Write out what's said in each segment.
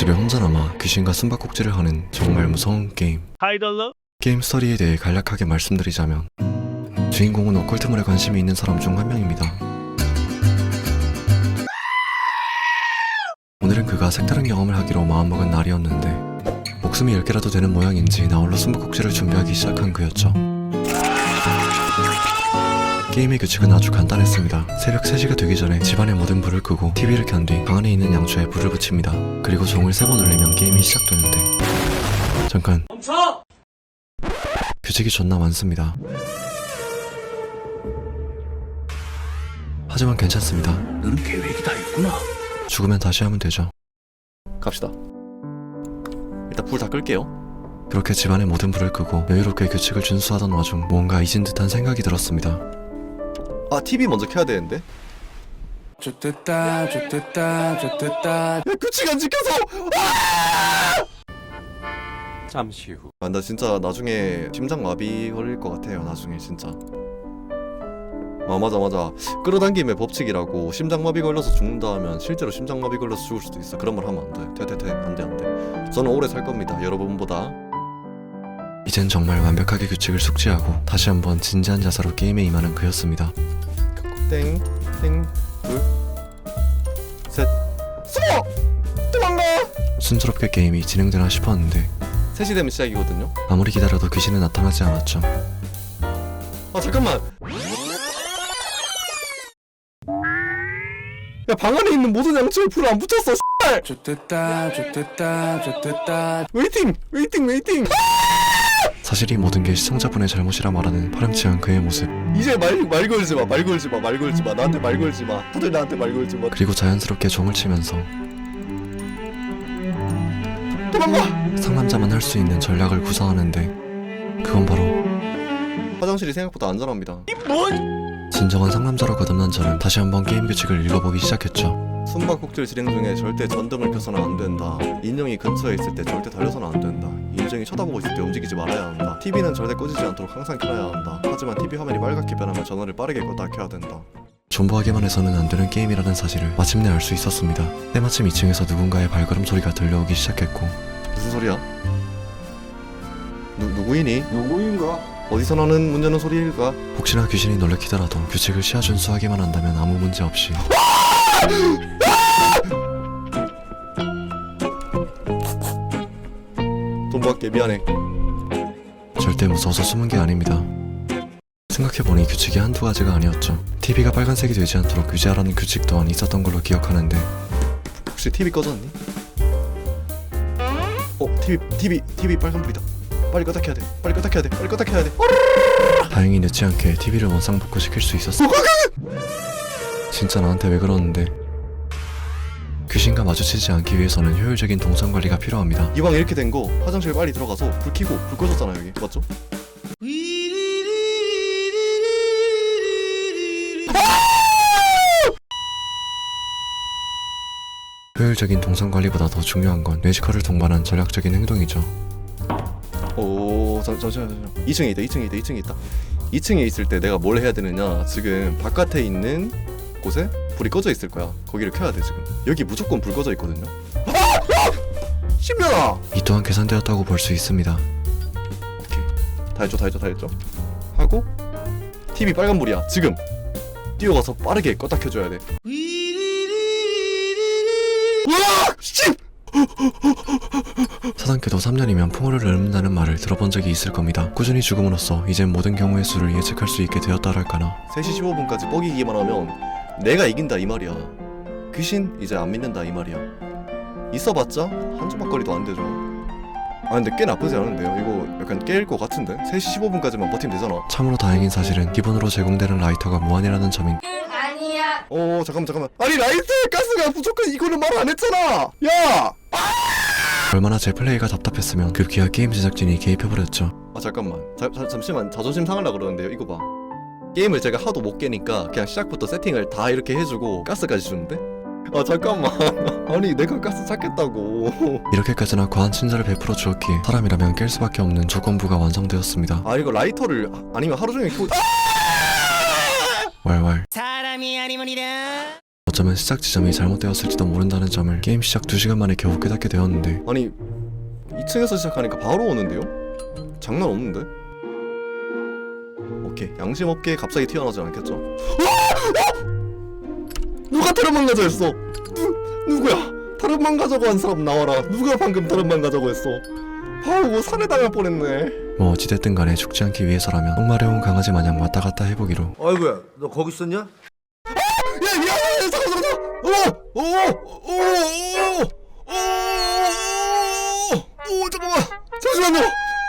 집에 혼자 남아 귀신과 숨바꼭질을 하는 정말 무서운 게임. 하이달러 게임 스토리에 대해 간략하게 말씀드리자면 주인공은 오컬트물에 관심이 있는 사람 중 한 명입니다. 오늘은 그가 색다른 경험을 하기로 마음먹은 날이었는데 목숨이 10개라도 되는 모양인지 나홀로 숨바꼭질을 준비하기 시작한 그였죠. 게임의 규칙은 아주 간단했습니다. 새벽 3시가 되기 전에 집안의 모든 불을 끄고 TV를 켠 뒤 방 안에 있는 양초에 불을 붙입니다. 그리고 종을 3번 울리면 게임이 시작되는데 잠깐 멈춰 규칙이 존나 많습니다. 하지만 괜찮습니다. 너는 계획이 다 있구나 죽으면 다시 하면 되죠. 갑시다. 일단 불 다 끌게요. 그렇게 집안의 모든 불을 끄고 여유롭게 규칙을 준수하던 와중 뭔가 잊은 듯한 생각이 들었습니다. 아 TV 먼저 켜야 되는데. 좋됐다 좋됐다 좋됐다 야 규칙 안 지켜서. 잠시 후 아, 나 진짜 나중에 심장 마비 걸릴 것 같아요. 나중에 진짜. 아 맞아 맞아. 끌어당김의 법칙이라고 심장 마비 걸려서 죽는다 하면 실제로 심장 마비 걸려서 죽을 수도 있어. 그런 말 하면 안 돼. 돼돼돼 안돼 안돼. 저는 오래 살 겁니다. 여러분보다. 이젠 정말 완벽하게 규칙을 숙지하고 다시 한번 진지한 자세로 게임에 임하는 그였습니다. 땡, 땡, 둘, 셋. 숨어! 도망가! 순조롭게 게임이 진행되나 싶었는데 3시 되면 시작이거든요. 아무리 기다려도 귀신은 나타나지 않았죠. 아 잠깐만. 야 방 안에 있는 모든 양초에 불을 안 붙였어. 좋됐다 좋됐다 좋됐다 웨이팅, 웨이팅, 웨이팅. 사실 이 모든 게 시청자분의 잘못이라 말하는 파렴치한 그의 모습 이제 말 말 걸지 마, 말 걸지 마, 말 걸지 마. 나한테 말 걸지 마. 다들 나한테 말 걸지 마. 그리고 자연스럽게 종을 치면서 도망가. 상남자만 할 수 있는 전략을 구사하는데 그건 바로 화장실이 생각보다 안전합니다. 진정한 상남자로 거듭난 저는 다시 한번 게임 규칙을 읽어보기 시작했죠. 숨바꼭질 진행 중에 절대 전등을 켜서는 안 된다. 인형이 근처에 있을 때 절대 달려서는 안 된다. 인형이 쳐다보고 있을 때 움직이지 말아야 한다. TV는 절대 꺼지지 않도록 항상 켜야 한다. 하지만 TV 화면이 빨갛게 변하면 전원을 빠르게 껐다 켜야 된다. 존버하기만 해서는 안 되는 게임이라는 사실을 마침내 알 수 있었습니다. 때마침 2층에서 누군가의 발걸음 소리가 들려오기 시작했고 무슨 소리야? 누, 누구이니? 누구인가? 어디서 나는 문 여는 소리일까? 혹시나 귀신이 놀래키더라도 규칙을 시야 준수하기만 한다면 아무 문제 없이 돈 받게 미안해. 절대 무서워서 숨은 게 아닙니다. 생각해보니 규칙이 한두 가지가 아니었죠. TV가 빨간색이 되지 않도록 유지하라는 규칙 또한 있었던 걸로 기억하는데 혹시 TV 꺼졌니? 어, TV, TV, TV 빨간불이다. 빨리 껐다 켜야 돼. 빨리 껐다 켜야 돼. 빨리 껐다 켜야 돼. 다행히 늦지 않게 TV를 원상 복구시킬 수 있었어. 진짜 나한테 왜 그러는데? 귀신과 마주치지 않기 위해서는 효율적인 동선 관리가 필요합니다. 이왕 이렇게 된 거 화장실 빨리 들어가서 불 켜고 불 꺼졌잖아 여기 맞죠? 효율적인 동선 관리보다 더 중요한 건 뇌지컬을 동반한 전략적인 행동이죠. 오 잠, 잠시만 잠시만 2층에 있다 2층에 있다 2층에 있다 2층에 있을 때 내가 뭘 해야 되느냐 지금 바깥에 있는 곳에 불이 꺼져 있을 거야. 거기를 켜야 돼 지금. 여기 무조건 불 꺼져 있거든요. 신면아! 이 또한 계산되었다고 볼 수 있습니다. 오케이. 다 했죠 다 했죠 다 했죠? 하고 TV 빨간불이야 지금. 뛰어가서 빠르게 껐다 켜줘야 돼. 우와! 씨! 사단계도 3년이면 풍어를 읊는다는 말을 들어본 적이 있을 겁니다. 꾸준히 죽음으로써 이젠 모든 경우의 수를 예측할 수 있게 되었다랄까나. 3시 15분까지 뻐기기만 하면 내가 이긴다 이 말이야. 귀신 이제 안 믿는다 이 말이야. 있어봤자 한 주먹거리도 안 되죠. 아 근데 꽤 나쁘지 않은데요. 이거 약간 깰것 같은데? 3시 15분까지만 버티면 되잖아. 참으로 다행인 사실은 기본으로 제공되는 라이터가 무한이라는 점인 아니야. 어 잠깐만 잠깐만. 아니 라이트 가스가 부족한 이거는 말 안 했잖아. 야! 얼마나 제 플레이가 답답했으면 급기야 게임 제작진이 개입해버렸죠. 아 잠깐만. 자, 자, 잠시만. 자존심 상하려 그러는데요. 이거 봐 게임을 제가 하도 못 깨니까 그냥 시작부터 세팅을 다 이렇게 해주고 가스까지 주는데? 아 잠깐만 아니 내가 가스 찾겠다고 이렇게까지나 과한 친절을 베풀어 주었기에 사람이라면 깰 수밖에 없는 조건부가 완성되었습니다. 아 이거 라이터를 아니면 하루 종일 켜 왈왈. 사람이 아니면이다. 어쩌면 시작 지점이 잘못되었을지도 모른다는 점을 게임 시작 2시간 만에 겨우 깨닫게 되었는데 아니 2층에서 시작하니까 바로 오는데요? 장난 없는데? 오케이 양심 없게 갑자기 튀어나오지 않겠죠? 아! 누가 다른만 가져 했어? 누, 누구야? 다른만 가자고 한 사람 나와라 누가 방금 다른만 가자고 했어 아우 살해 당할 뻔했네 뭐 어찌됐든 간에 죽지 않기 위해서라면 목마려운 강아지 마냥 왔다 갔다 해보기로 아이고야, 너 거기 있었냐? 야, 야, 야, 잠깐, 잠깐, 오, 오, 오, 오, 오, 오, 잠깐만. 잠시만요.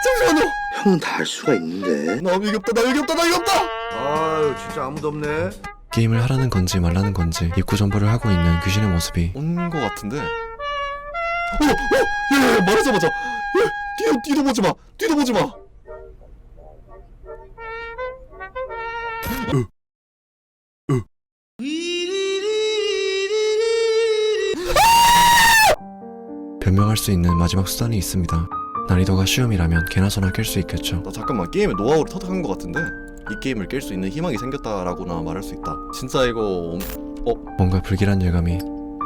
잠시만요. 형은 다 알 수가 있는데. 나 여기 없다, 나 여기 없다, 나 여기 없다. 아유, 진짜 아무도 없네. 게임을 하라는 건지 말라는 건지 입구 전부를 하고 있는 귀신의 모습이 온 거 같은데. 어, 어, 야, 야, 야, 말하자마자. 야, 뒤도, 뒤도 보지 마. 뒤도 보지 마. 변명할 수 있는 마지막 수단이 있습니다. 난이도가 쉬움이라면 개나 소나 깰 수 있겠죠. 나 잠깐만 게임의 노하우를 터득한 거 같은데. 이 게임을 깰 수 있는 희망이 생겼다라고나 말할 수 있다. 진짜 이거 엄, 뭔가 불길한 예감이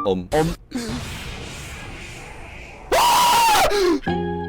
엄, 엄.